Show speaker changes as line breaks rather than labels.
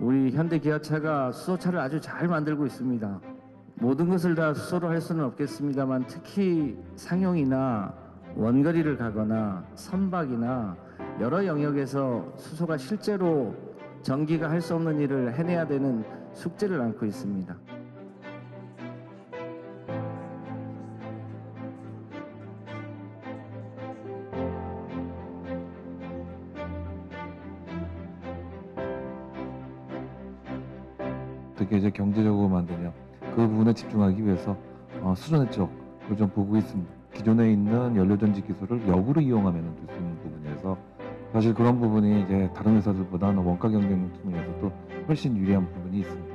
우리 현대기아차가 수소차를 아주 잘 만들고 있습니다. 모든 것을 다 수소로 할 수는 없겠습니다만 특히 상용이나 원거리를 가거나 선박이나 여러 영역에서 수소가 실제로 전기가 할 수 없는 일을 해내야 되는 숙제를 안고 있습니다.
어떻게 이제 경제적으로 만드냐 그 부분에 집중하기 위해서 어, 수전의 쪽을 좀 보고 있습니다. 기존에 있는 연료전지 기술을 역으로 이용하면 될 수 있는 부분이어서 사실 그런 부분이 이제 다른 회사들보다는 원가 경쟁 측면에서도 훨씬 유리한 부분이 있습니다.